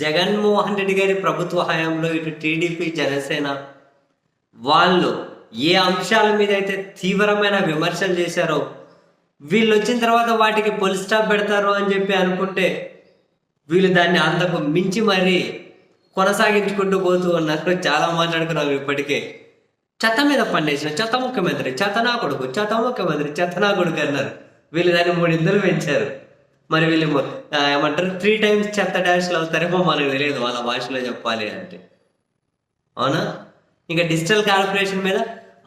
జగన్మోహన్ రెడ్డి గారి ప్రభుత్వ హయాంలో ఇటు టీడీపీ జనసేన వాళ్ళు ఏ అంశాల మీద అయితే తీవ్రమైన విమర్శలు చేశారో వీళ్ళు వచ్చిన తర్వాత వాటికి పొలి స్టాప్ పెడతారు అని చెప్పి అనుకుంటే వీళ్ళు దాన్ని అంతకు మించి మరీ కొనసాగించుకుంటూ పోతూ ఉన్నారు. చాలా మాట్లాడుకున్నాం ఇప్పటికే. చెత్త మీద పండేసిన చెత్త ముఖ్యమంత్రి చెత్తనా కొడుకు చెత్త ముఖ్యమంత్రి చెత్తనా కొడుకు అన్నారు. వీళ్ళు దాన్ని మూడింతలు పెంచారు. మరి వీళ్ళు ఏమంటారు? త్రీ టైమ్స్ చెత్త డాష్లు అవుతారేమో మనకు తెలియదు వాళ్ళ భాషలో చెప్పాలి అంటే. అవునా? ఇంకా డిజిటల్ కార్పొరేషన్ మీద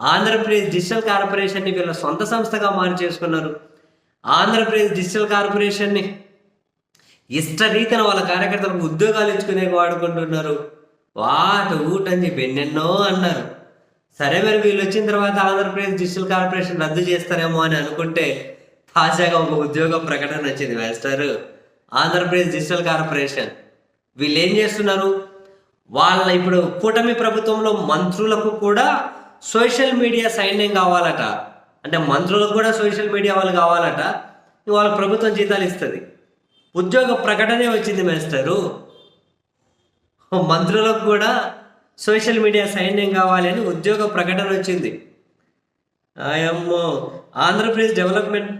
ఆంధ్రప్రదేశ్ డిజిటల్ కార్పొరేషన్ని వీళ్ళ సొంత సంస్థగా మార్చేసుకున్నారు. ఆంధ్రప్రదేశ్ డిజిటల్ కార్పొరేషన్ని ఇష్టరీతిన వాళ్ళ కార్యకర్తలకు ఉద్యోగాలు ఇచ్చుకునే వాడుకుంటున్నారు. వాట ఊట అని చెప్పి ఎన్నెన్నో అన్నారు. సరే మరి వీళ్ళు వచ్చిన తర్వాత ఆంధ్రప్రదేశ్ డిజిటల్ కార్పొరేషన్ రద్దు చేస్తారేమో అని అనుకుంటే తాజాగా ఒక ఉద్యోగ ప్రకటన వచ్చింది మాస్టర్ ఆంధ్రప్రదేశ్ డిజిటల్ కార్పొరేషన్. వీళ్ళు ఏం చేస్తున్నారు? వాళ్ళ ఇప్పుడు కూటమి ప్రభుత్వంలో మంత్రులకు కూడా సోషల్ మీడియా సైన్యం కావాలట. అంటే మంత్రులకు కూడా సోషల్ మీడియా వాళ్ళు కావాలట. వాళ్ళ ప్రభుత్వం జీతాలు ఇస్తుంది. ఉద్యోగ ప్రకటనే వచ్చింది మేస్టరు మంత్రులకు కూడా సోషల్ మీడియా సైన్యం కావాలని ఉద్యోగ ప్రకటన వచ్చింది. ఆయమ్మో Andhra Pradesh development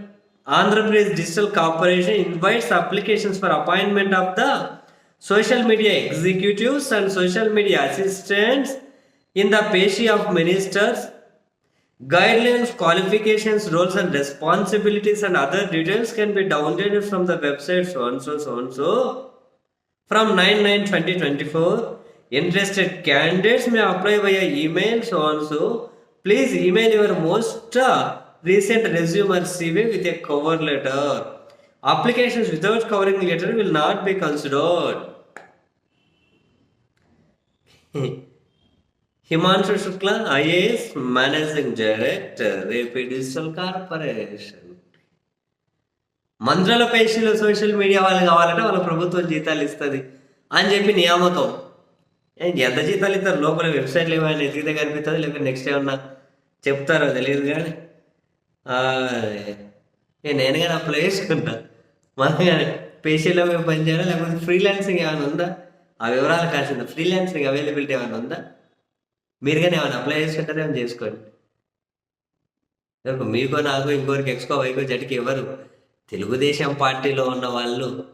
Andhra Pradesh Digital Corporation invites applications for appointment of the social media executives and social media assistants in the pay of ministers. Guidelines, qualifications, roles and responsibilities and other details can be downloaded from the website so and so so and so. From 9 9 2024, interested candidates may apply via email so and so. Please email your most uh, recent resume or CV with a cover letter. Applications without covering letter will not be considered. Himanshu Shukla IAS managing director రేపీ digital corporation మంత్రుల పేషీలు social media వాళ్ళు కావాలంటే వాళ్ళ ప్రభుత్వం జీతాలు ఇస్తుంది. అని చెప్పి నియామకం. ఏ, ఎంత జీతాలు ఇస్తారు? లోపల వెబ్సైట్లు ఏమైనా ఎదిగితే కనిపిస్తుంది. లేకపోతే నెక్స్ట్ ఏమన్నా చెప్తారో తెలియదు కానీ. నేను కానీ అప్లై చేసుకుంటా మనం కానీ పేషెంట్లో మేము పనిచేయాలా లేకపోతే ఫ్రీలాన్సింగ్ ఏమైనా ఉందా? ఆ వివరాలు కాసిందా ఫ్రీలాన్సింగ్ అవైలబిలిటీ ఏమైనా ఉందా? మీరు కానీ ఏమైనా అప్లై చేసుకుంటారేమో చేసుకోండి. రేపు మీకో నాకు ఇంకోరికి ఎక్స్కో వైకో జటికి ఎవరు? తెలుగుదేశం పార్టీలో ఉన్న వాళ్ళు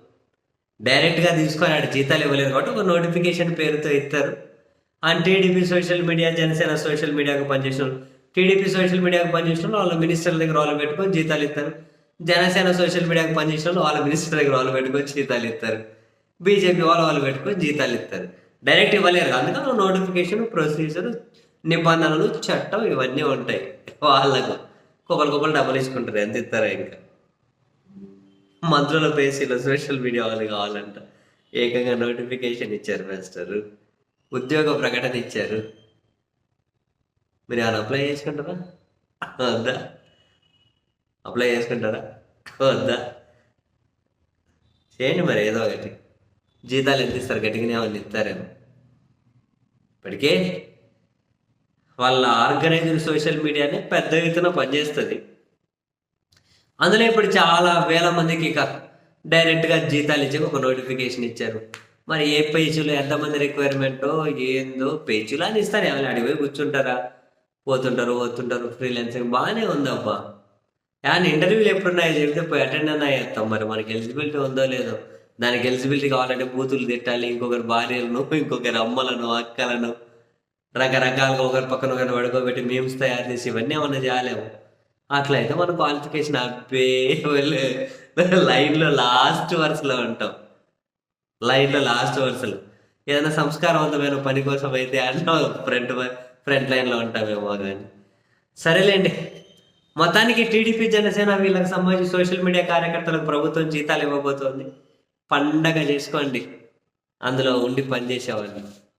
డైరెక్ట్గా తీసుకొని ఆడ జీతాలు ఇవ్వలేరు కాబట్టి ఒక నోటిఫికేషన్ పేరుతో ఇస్తారు. And TDP social media Janasena social మీడియాకు పనిచేసిన టీడీపీ సోషల్ మీడియాకు పనిచేసిన వాళ్ళ మినిస్టర్ల దగ్గర వాళ్ళు పెట్టుకొని జీతాలు ఇస్తారు. జనసేన సోషల్ మీడియాకు పనిచేసిన వాళ్ళు వాళ్ళ మినిస్టర్ దగ్గర వాళ్ళు పెట్టుకొని జీతాలు ఇస్తారు. బీజేపీ వాళ్ళు వాళ్ళు పెట్టుకొని జీతాలు ఇస్తారు. డైరెక్ట్ ఇవ్వలేరు. అందుకని నోటిఫికేషన్ ప్రొసీజర్ నిబంధనలు చట్టం ఇవన్నీ ఉంటాయి. వాళ్ళకు కొబ్బరి కొబ్బరి డబ్బులు ఇచ్చుకుంటారు. ఎంత ఇస్తారా ఇంకా. మంత్రుల పేసీలో సోషల్ మీడియా వాళ్ళు కావాలంట. ఏకంగా నోటిఫికేషన్ ఇచ్చారు మాస్టర్. ఉద్యోగ ప్రకటన ఇచ్చారు. మీరు ఏమైనా అప్లై చేసుకుంటారా? వద్దా? అప్లై చేసుకుంటారా? వద్దా? చేయండి మరి ఏదో ఒకటి. జీతాలు ఎంత ఇస్తారు? గట్టిగానే ఏమన్నా ఇస్తారేమో. ఇప్పటికే వాళ్ళ ఆర్గనైజ్డ్ సోషల్ మీడియానే పెద్ద ఎత్తున పనిచేస్తుంది. అందులో ఇప్పుడు చాలా వేల మందికి ఇక డైరెక్ట్గా జీతాలు ఇచ్చి ఒక నోటిఫికేషన్ ఇచ్చారు. మరి ఏ పేజీలో ఎంతమంది రిక్వైర్మెంటో ఏందో పేజీలో అని ఇస్తారు. ఏమైనా అడిగి కూర్చుంటారా? పోతుంటారు పోతుంటారు. ఫ్రీలాన్సింగ్ బాగానే ఉందబ్బా. కానీ ఇంటర్వ్యూలు ఎప్పుడున్నాయో చెప్తే పోయి అటెండ్ అన్నా చేస్తాం మరి. మనకి ఎలిజిబిలిటీ ఉందో లేదో. దానికి ఎలిజిబిలిటీ కావాలంటే బూతులు తిట్టాలి ఇంకొకరి భార్యలను ఇంకొకరి అమ్మలను అక్కలను. రకరకాలుగా ఒకరి పక్కన ఒకరిని పడుకోబెట్టి మేమ్స్ తయారు చేసి ఇవన్నీ ఏమన్నా చేయలేము. అట్లయితే మన క్వాలిఫికేషన్ అబ్బే లైన్లో లాస్ట్ వరుసలో ఉంటాం. లైన్లో లాస్ట్ వరుసలో. ఏదైనా సంస్కారవంతమైన పని కోసం అయితే అన్న ఫ్రంట్ ఫ్రంట్ లైన్లో ఉంటామేమో కానీ సరేలేండి. మొత్తానికి టీడీపీ జనసేన వీళ్ళకి సంబంధించి సోషల్ మీడియా కార్యకర్తలకు ప్రభుత్వం జీతాలు ఇవ్వబోతోంది. పండగ చేసుకోండి. అందులో ఉండి పనిచేసేవాళ్ళు.